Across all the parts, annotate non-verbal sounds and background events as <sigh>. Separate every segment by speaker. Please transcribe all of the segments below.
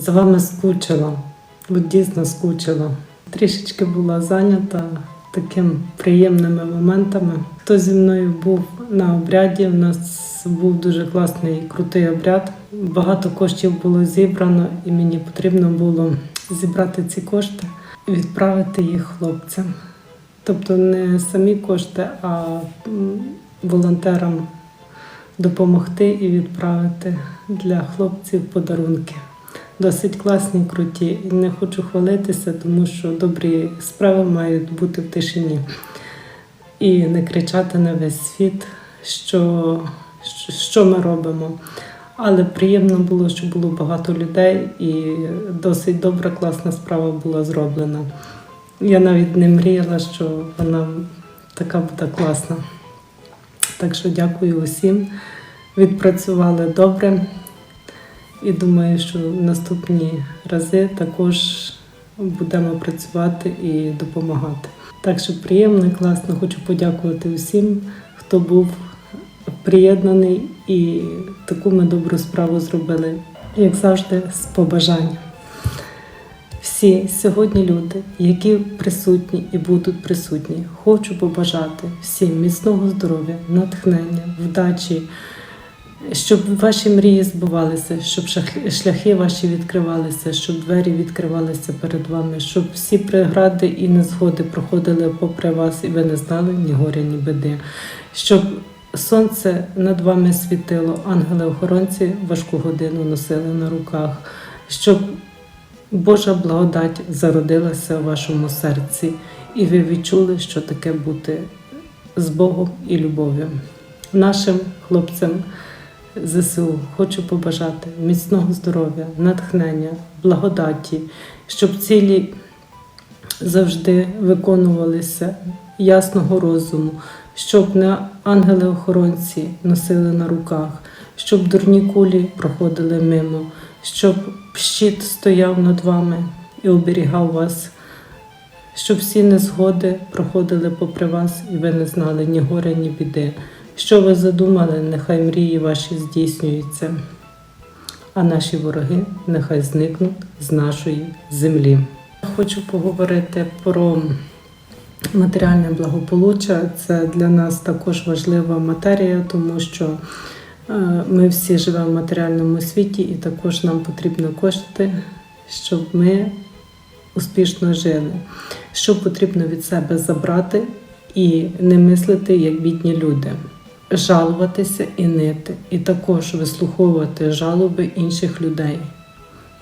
Speaker 1: За вами скучила, от дійсно скучила. Трішечки була зайнята такими приємними моментами. Хто зі мною був на обряді, у нас був дуже класний і крутий обряд. Багато коштів було зібрано, і мені потрібно було зібрати ці кошти і відправити їх хлопцям. Тобто не самі кошти, а волонтерам допомогти і відправити для хлопців подарунки. Досить класні, круті. Не хочу хвалитися, тому що добрі справи мають бути в тишині. І не кричати на весь світ, що- що ми робимо. Але приємно було, що було багато людей, і досить добра, класна справа була зроблена. Я навіть не мріяла, що вона така буде класна. Так що дякую усім. Відпрацювали добре. І думаю, що наступні рази також будемо працювати і допомагати. Так що приємно класно. Хочу подякувати усім, хто був приєднаний і таку ми добру справу зробили, як завжди, з побажанням. Всі сьогодні люди, які присутні і будуть присутні, хочу побажати всім міцного здоров'я, натхнення, вдачі, щоб ваші мрії збувалися, щоб шляхи ваші відкривалися, щоб двері відкривалися перед вами, щоб всі прегради і незгоди проходили попри вас, і ви не знали ні горя, ні біди. Щоб сонце над вами світило, ангели-охоронці важку годину носили на руках, щоб Божа благодать зародилася в вашому серці, і ви відчули, що таке бути з Богом і любов'ю. Нашим хлопцям ЗСУ хочу побажати міцного здоров'я, натхнення, благодаті, щоб цілі завжди виконувалися ясного розуму, щоб не ангели-охоронці носили на руках, щоб дурні кулі проходили мимо, щоб щит стояв над вами і оберігав вас, щоб всі незгоди проходили попри вас, і ви не знали ні горя, ні біди. Що ви задумали, нехай мрії ваші здійснюються, а наші вороги нехай зникнуть з нашої землі. Хочу поговорити про матеріальне благополуччя. Це для нас також важлива матерія, тому що е, ми всі живемо в матеріальному світі, і також нам потрібно кошти, щоб ми успішно жили. Що потрібно від себе забрати і не мислити як бідні люди. Жалуватися і нити, і також вислуховувати жалоби інших людей.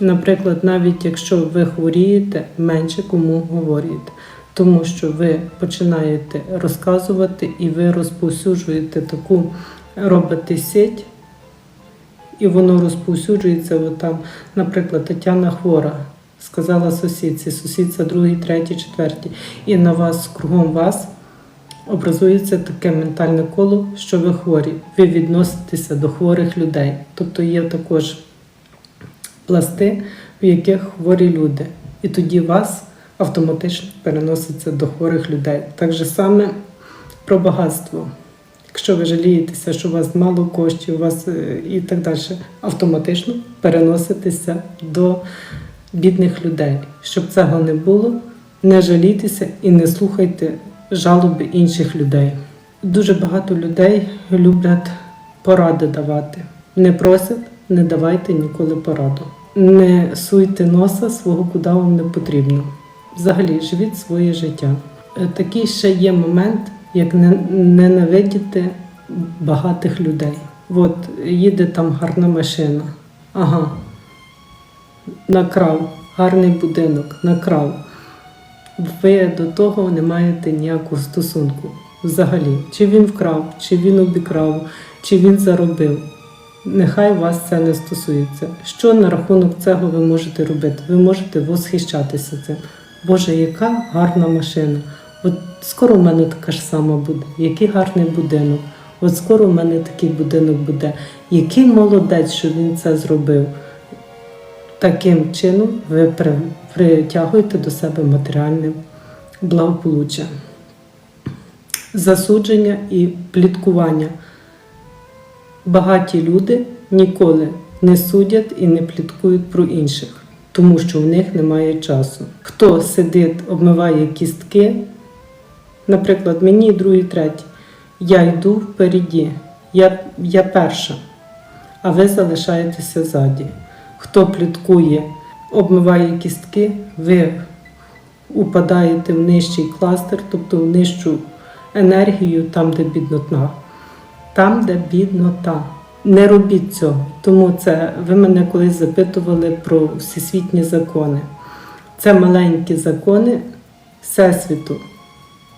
Speaker 1: Наприклад, навіть якщо ви хворієте, менше кому говорите, тому що ви починаєте розказувати і ви розповсюджуєте таку, робите сеть, і воно розповсюджується. От наприклад, Тетяна хвора. Сказала сусідці, сусідця другий, третій, четвертій. І на вас, кругом вас, образується таке ментальне коло, що ви хворі. Ви відноситеся до хворих людей. Тобто є також пласти, в яких хворі люди. І тоді вас автоматично переноситься до хворих людей. Так же саме про багатство. Якщо ви жалієтеся, що у вас мало коштів, у вас е, і так далі, автоматично переноситеся до бідних людей. Щоб цього не було, не жалійтеся і не слухайте жалоби інших людей. Дуже багато людей люблять поради давати. Не просять, не давайте ніколи пораду. Не суйте носа свого, куди вам не потрібно. Взагалі, живіть своє життя. Е, Такий ще є момент, як ненавидіти багатих людей. От їде там гарна машина. Ага, накрав, гарний будинок, накрав. Ви до того не маєте ніякого стосунку взагалі. Чи він вкрав, чи він обікрав, чи він заробив. Нехай вас це не стосується. Що на рахунок цього ви можете робити? Ви можете восхищатися цим. Боже, яка гарна машина. От скоро в мене така ж сама буде. Який гарний будинок. От скоро в мене такий будинок буде. Який молодець, що він це зробив. Таким чином ви притягуєте до себе матеріальне благополуччя, засудження і пліткування. Багаті люди ніколи не судять і не пліткують про інших. тому що в них немає часу. Хто сидить, обмиває кістки, наприклад, мені другий, третій, я йду впереді, я, я перша, а ви залишаєтеся ззаді. Хто пліткує, обмиває кістки, ви упадаєте в нижчий кластер, тобто в нижчу енергію, там, де біднота. Там, де біднота. Не робіть цього. Тому це ви мене колись запитували про всесвітні закони. Це маленькі закони Всесвіту,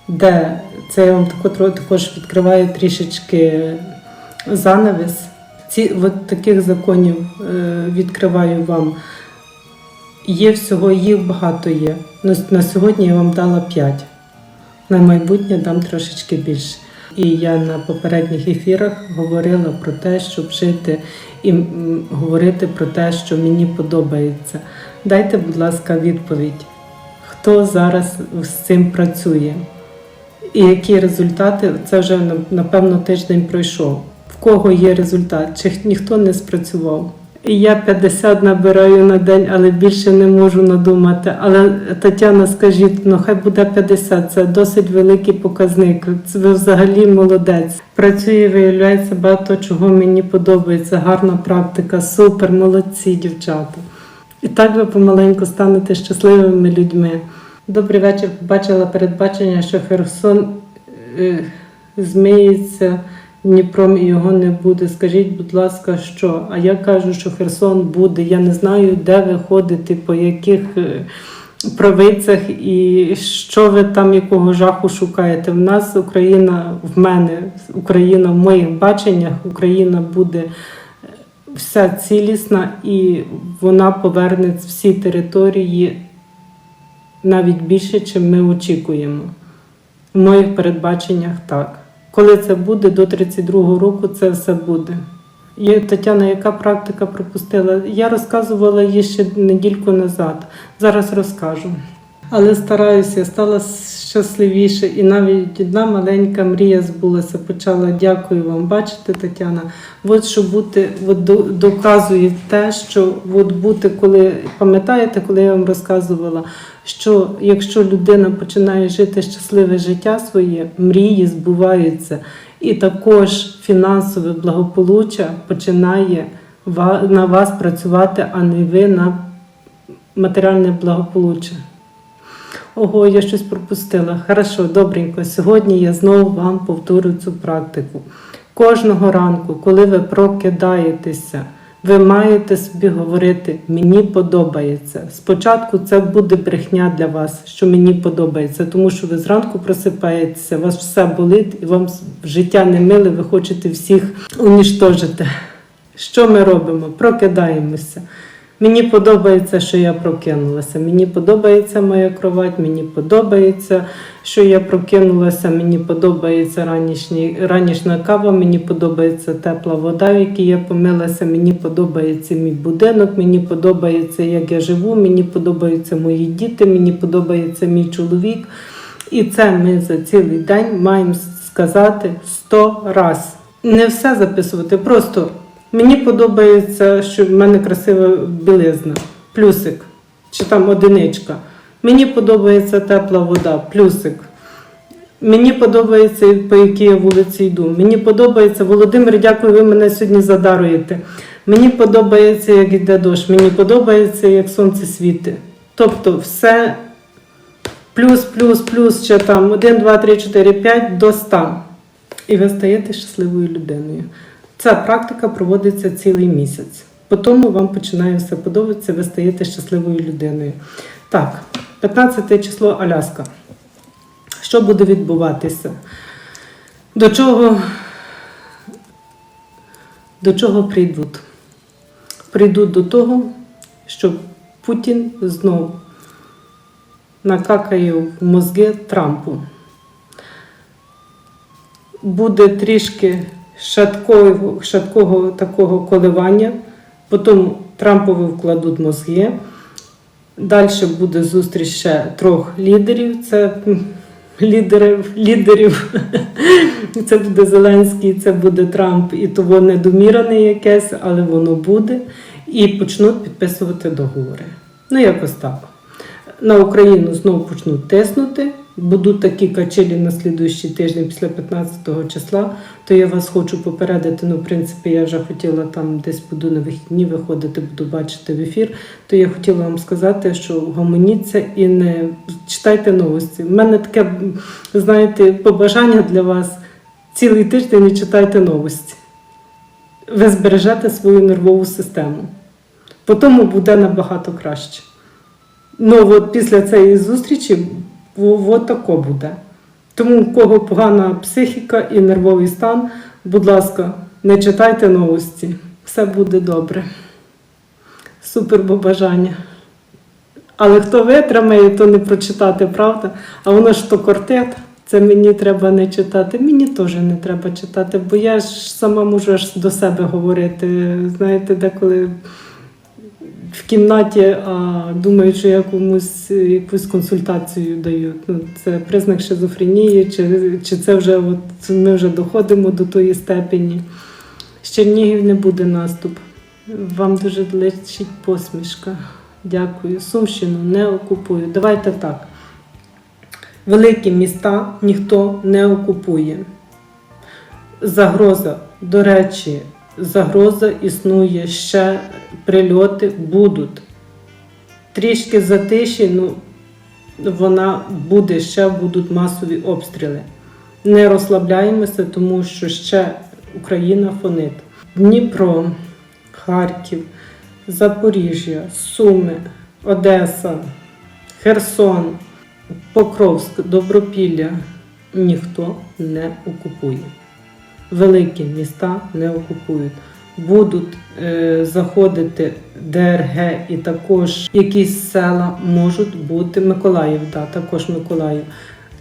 Speaker 1: де це я вам також відкриваю трішечки занавіс. Ці от таких законів е, відкриваю вам. Є всього, їх багато є. На сьогодні я вам дала 5. На майбутнє дам трошечки більше. І я на попередніх ефірах говорила про те, щоб жити і говорити про те, що мені подобається. Дайте, будь ласка, відповідь, хто зараз з цим працює, і які результати це вже напевно тиждень пройшов. Кого є результат? Чи ніхто не спрацював? І я 50 набираю на день, але більше не можу надумати. Але Тетяна, скажіть, ну хай буде 50, це досить великий показник. Це ви взагалі молодець. Працює, виявляється, багато чого мені подобається. Гарна практика, супер, молодці, дівчата. І так ви помаленьку станете щасливими людьми. Добрий вечір. Побачила передбачення, що Херсон е, змиється Дніпром і його не буде. Скажіть, будь ласка, що? А я кажу, що Херсон буде. Я не знаю, де ви ходите, по яких е, провицях і що ви там, якого жаху шукаєте. В нас Україна, в мене Україна в моїх баченнях, Україна буде е, вся цілісна і вона поверне всі території навіть більше, чим ми очікуємо. В моїх передбаченнях так. Коли це буде, до 32-го року це все буде. І Тетяна, яка практика пропустила? Я розказувала її ще недільку назад. Зараз розкажу. Але стараюся, стала щасливіше, і навіть одна маленька мрія збулася. Почала дякую вам. Бачите, Тетяна, от що бути, от доказує те, що от бути, коли пам'ятаєте, коли я вам розказувала, що якщо людина починає жити щасливе життя своє, мрії збуваються, і також фінансове благополуччя починає на вас працювати, а не ви на матеріальне благополуччя. Ого, я щось пропустила. Хорошо, добренько. Сьогодні я знову вам повторю цю практику. Кожного ранку, коли ви прокидаєтеся, ви маєте собі говорити Мені подобається. Спочатку це буде брехня для вас, що мені подобається, тому що ви зранку просипаєтеся, у вас все болить і вам життя не миле, ви хочете всіх уніштожити. Що ми робимо? Прокидаємося. Мені подобається, що я прокинулася. Мені подобається моя кровать, мені подобається, що я прокинулася, мені подобається ранішній, ранішня кава, мені подобається тепла вода, в якій я помилася, мені подобається мій будинок, мені подобається, як я живу, мені подобаються мої діти, мені подобається мій чоловік. І це ми за цілий день маємо сказати 100 раз. Не все записувати, просто мені подобається, що в мене красива білизна, плюсик, чи там одиничка. Мені подобається тепла вода, плюсик. Мені подобається, по якій я вулиці йду. Мені подобається, Володимир, дякую, ви мене сьогодні задаруєте. Мені подобається, як йде дощ, мені подобається, як сонце світить. Тобто все плюс, плюс, плюс, ще там 1, 2, 3, 4, 5 до 100. І ви стаєте щасливою людиною. Ця практика проводиться цілий місяць. По тому вам починає все подобатися, ви стаєте щасливою людиною. Так, 15 число Аляска. Що буде відбуватися? До чого, до чого прийдуть? Прийдуть до того, що Путін знов накакає в мозги Трампу. Буде трішки шаткого, шаткого такого коливання, потім Трампові вкладуть мозги. Далі буде зустріч ще трьох лідерів. Це лідерів, лідерів. <laughs> Це буде Зеленський, це буде Трамп, і того недомірене якесь, але воно буде. І почнуть підписувати договори. Ну, якось так. На Україну знову почнуть тиснути. Будуть такі качелі на слідуючий тиждень після 15 числа, то я вас хочу попередити. Ну, в принципі, я вже хотіла там десь буду на вихідні виходити, буду бачити в ефір. То я хотіла вам сказати, що гомоніться і не читайте новості. У мене таке, знаєте, побажання для вас цілий тиждень не читайте новості. Ви збережете свою нервову систему. По тому буде набагато краще. Ну, от після цієї зустрічі от тако буде. Тому, у кого погана психіка і нервовий стан, будь ласка, не читайте новості. Все буде добре. Супер побажання. Але хто витримає, то не прочитати, правда? А воно ж то кортет. Це мені треба не читати. Мені теж не треба читати, бо я ж сама можу аж до себе говорити. Знаєте, деколи в кімнаті, а думаю, що я комусь якусь консультацію даю. Ну, це признак шизофренії, чи, чи це вже от ми вже доходимо до тої степені. З Чернігів не буде наступ. Вам дуже личить посмішка. Дякую. Сумщину не окупую. Давайте так. Великі міста ніхто не окупує. Загроза, до речі, загроза існує ще прильоти будуть. Трішки затиші, ну вона буде, ще будуть масові обстріли. Не розслабляємося, тому що ще Україна фонить. Дніпро, Харків, Запоріжжя, Суми, Одеса, Херсон, Покровськ, Добропілля ніхто не окупує. Великі міста не окупують. Будуть е, заходити ДРГ і також якісь села можуть бути Миколаїв, да, також Миколаїв.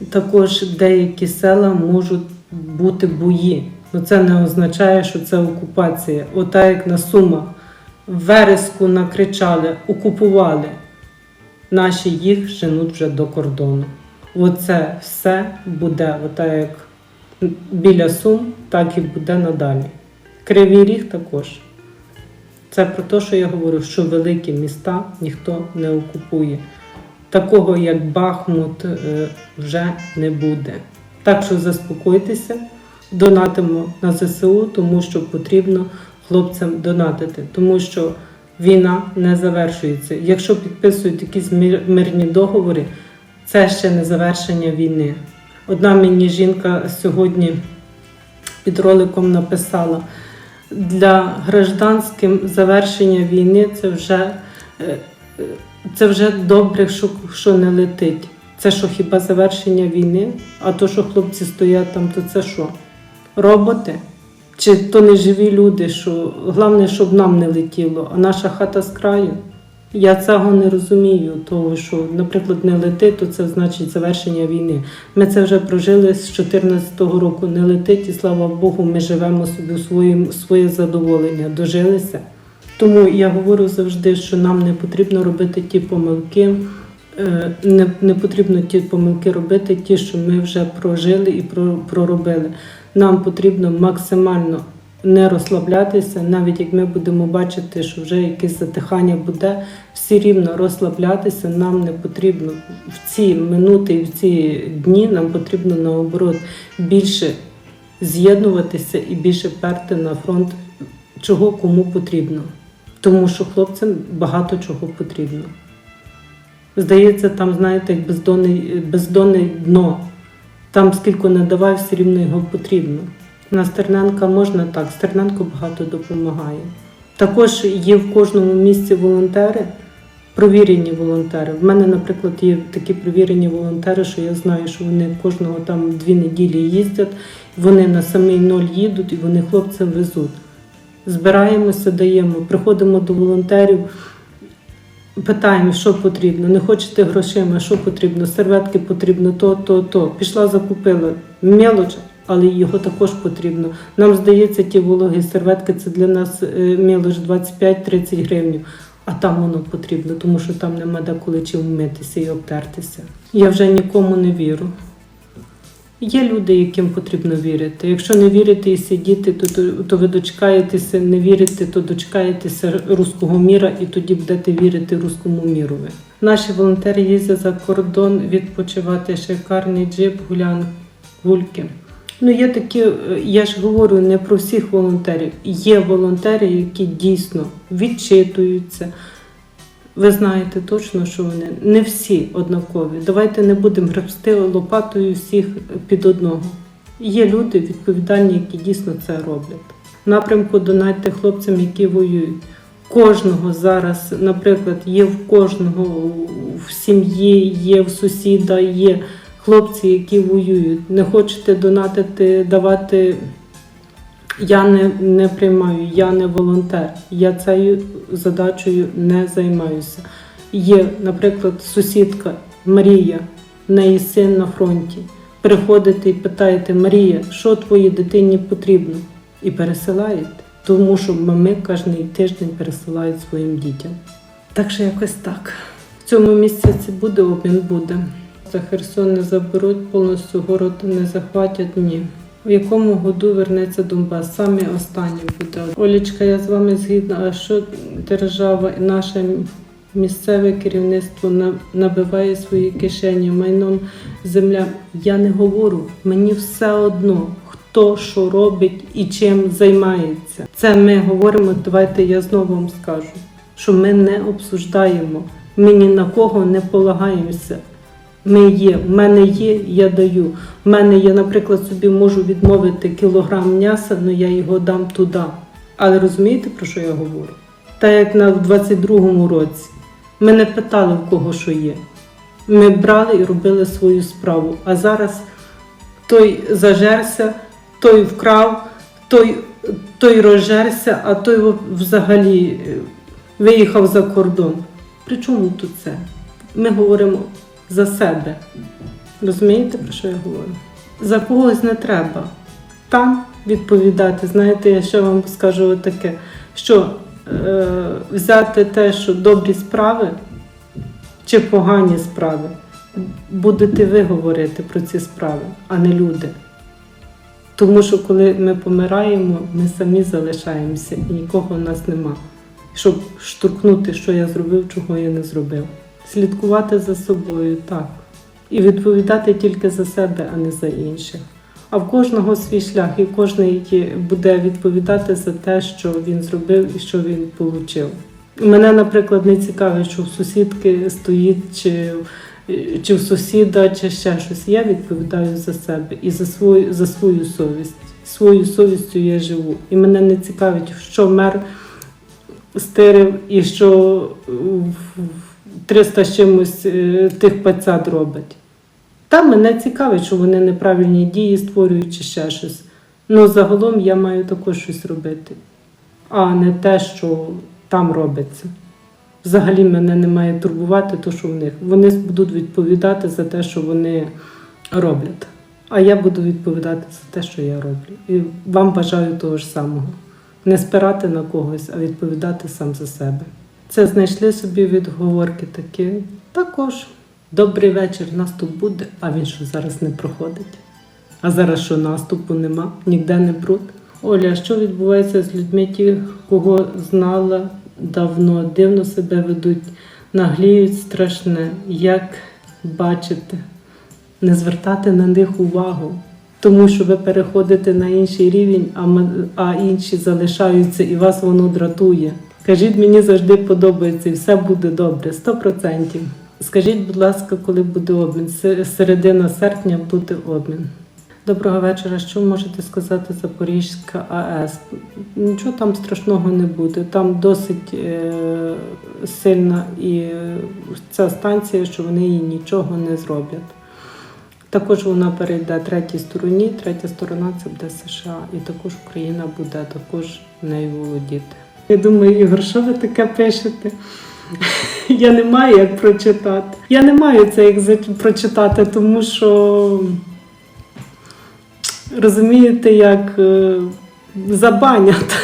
Speaker 1: Також деякі села можуть бути бої. Ну це не означає, що це окупація. Ота як на Сумах вереску накричали, окупували. Наші їх женуть вже до кордону. Оце все буде, ота як біля Сум, так і буде надалі. Кривий ріг також. Це про те, що я говорю, що великі міста ніхто не окупує. Такого, як Бахмут, е, вже не буде. Так що заспокойтеся, донатимо на ЗСУ, тому що потрібно хлопцям донатити, тому що війна не завершується. Якщо підписують якісь мирні договори, це ще не завершення війни. Одна мені жінка сьогодні під роликом написала: для гражданським завершення війни це вже, е, е, це вже добре, що, що не летить. Це що хіба завершення війни? А то, що хлопці стоять там, то це що? Роботи? Чи то не живі люди, що головне, щоб нам не летіло, а наша хата з краю? Я цього не розумію, того що, наприклад, не летить, то це значить завершення війни. Ми це вже прожили з 2014 року. Не летить, і слава Богу, ми живемо собі у своїм своє задоволення, дожилися. Тому я говорю завжди, що нам не потрібно робити ті помилки, е, не, не потрібно ті помилки робити, ті, що ми вже прожили і про- проробили. Нам потрібно максимально не розслаблятися, навіть як ми будемо бачити, що вже якесь затихання буде, всі рівно розслаблятися нам не потрібно. В ці минути і в ці дні нам потрібно наоборот більше з'єднуватися і більше перти на фронт, чого кому потрібно. Тому що хлопцям багато чого потрібно. Здається, там, знаєте, як бездонне дно. Там скільки не давай, все рівно його потрібно. На Стерненка можна так, Стерненко багато допомагає. Також є в кожному місці волонтери, провірені волонтери. В мене, наприклад, є такі провірені волонтери, що я знаю, що вони кожного там дві неділі їздять, вони на самий ноль їдуть і вони хлопцям везуть. Збираємося, даємо, приходимо до волонтерів, питаємо, що потрібно. Не хочете грошима, що потрібно, серветки потрібно, то, то, то. Пішла, закупила. Мелоч, але його також потрібно. Нам здається, ті вологі серветки це для нас мелоч 25-30 гривень. А там воно потрібно, тому що там нема де коли чим вмитися і обтертися. Я вже нікому не вірю. Є люди, яким потрібно вірити. Якщо не вірити і сидіти, то, то, то ви дочекаєтеся, не вірите, то дочекаєтеся руського міра, і тоді будете вірити руському мірові. Наші волонтери їздять за кордон відпочивати шикарний джип, гулян, гульки. Ну, є такі, е, я ж говорю не про всіх волонтерів. Є волонтери, які дійсно відчитуються. Ви знаєте точно, що вони не всі однакові. Давайте не будемо гребсти лопатою всіх під одного. Є люди відповідальні, які дійсно це роблять. В напрямку донайте хлопцям, які воюють. Кожного зараз, наприклад, є в кожного в сім'ї, є в сусіда, є хлопці, які воюють. Не хочете донатити, давати. Я не, не приймаю, я не волонтер. Я цією задачею не займаюся. Є, наприклад, сусідка Марія, в неї син на фронті. Приходите і питаєте, Марія, що твоїй дитині потрібно? І пересилаєте. Тому що мами кожен тиждень пересилають своїм дітям. Так що якось так. В цьому місяці буде обмін буде. За Херсон не заберуть, повністю город не захватять, ні. В якому году вернеться Донбас? Саме останнє буде. Олічка, я з вами згідна. А що держава і наше місцеве керівництво набиває свої кишені майном земля? Я не говорю. Мені все одно, хто що робить і чим займається. Це ми говоримо. Давайте я знову вам скажу, що ми не обсуждаємо. Ми ні на кого не полагаємося. Ми є, в мене є, я даю. В мене є, наприклад, собі можу відмовити кілограм м'яса, але я його дам туди. Але розумієте, про що я говорю? Так як на в 22-му році ми не питали, в кого що є. Ми брали і робили свою справу. А зараз той зажерся, той вкрав, той, той розжерся, а той взагалі е, виїхав за кордон. При чому тут це? Ми говоримо за себе. Розумієте, про що я говорю? За когось не треба. Там відповідати. Знаєте, я ще вам скажу таке, що е, взяти те, що добрі справи чи погані справи, будете ви говорити про ці справи, а не люди. Тому що коли ми помираємо, ми самі залишаємося і нікого в нас нема. Щоб штуркнути, що я зробив, чого я не зробив. Слідкувати за собою, так. І відповідати тільки за себе, а не за інших. А в кожного свій шлях, і кожен буде відповідати за те, що він зробив і що він отримав. Мене, наприклад, не цікавить, що в сусідки стоїть, чи, чи в сусіда, чи ще щось. Я відповідаю за себе і за свою, за свою совість. Свою совістю я живу. І мене не цікавить, що мер стирив і що 300 з чимось е, тих пацят робить. Та мене цікавить, що вони неправильні дії створюють чи ще щось. Ну загалом я маю також щось робити, а не те, що там робиться. Взагалі мене не має турбувати те, що в них. Вони будуть відповідати за те, що вони роблять. А я буду відповідати за те, що я роблю. І вам бажаю того ж самого. Не спирати на когось, а відповідати сам за себе. Це знайшли собі відговорки такі. Також добрий вечір, наступ буде, а він що зараз не проходить. А зараз що наступу нема, ніде не бруд. Оля, що відбувається з людьми, ті, кого знала давно, дивно себе ведуть, нагліють страшне, як бачите, не звертати на них увагу, тому що ви переходите на інший рівень, а, інші залишаються і вас воно дратує. Кажіть, мені завжди подобається і все буде добре, 100%. Скажіть, будь ласка, коли буде обмін? Се- Середина серпня буде обмін. Доброго вечора. Що можете сказати Запорізька АЕС? Нічого там страшного не буде. Там досить е, сильна і е, ця станція, що вони їй нічого не зроблять. Також вона перейде третій стороні, третя сторона це буде США, і також Україна буде також нею володіти. Я думаю, Ігор, що ви таке пишете? Я не маю як прочитати. Я не маю це як прочитати, тому що розумієте, як е, забанять.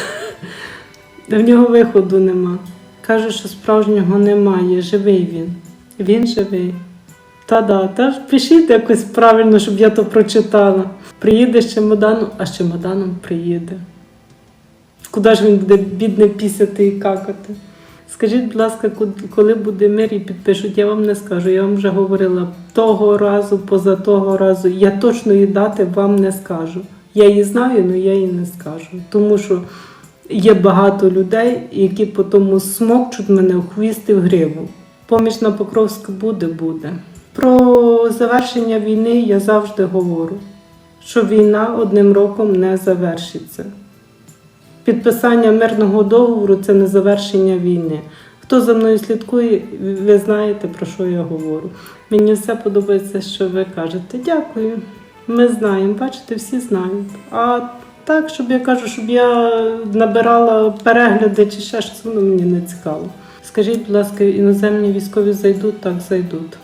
Speaker 1: В нього виходу нема. Каже, що справжнього немає. Живий він. Він живий. Та-да, та пишіть якось правильно, щоб я то прочитала. Приїде з чемоданом, а з чемоданом приїде. Куди ж він буде бідне пісяти і какати? Скажіть, будь ласка, коли буде мир і підпишуть, я вам не скажу. Я вам вже говорила того разу, поза того разу. Я точної дати вам не скажу. Я її знаю, але я її не скажу. Тому що є багато людей, які по тому смокчуть мене в хвіст в гриву. Поміч на Покровську буде, буде. Про завершення війни я завжди говорю, що війна одним роком не завершиться. Підписання мирного договору це не завершення війни. Хто за мною слідкує, ви знаєте, про що я говорю. Мені все подобається, що ви кажете. Дякую. Ми знаємо, бачите, всі знають. А так, щоб я кажу, щоб я набирала перегляди чи ще щось, воно мені не цікаво. Скажіть, будь ласка, іноземні військові зайдуть, так зайдуть.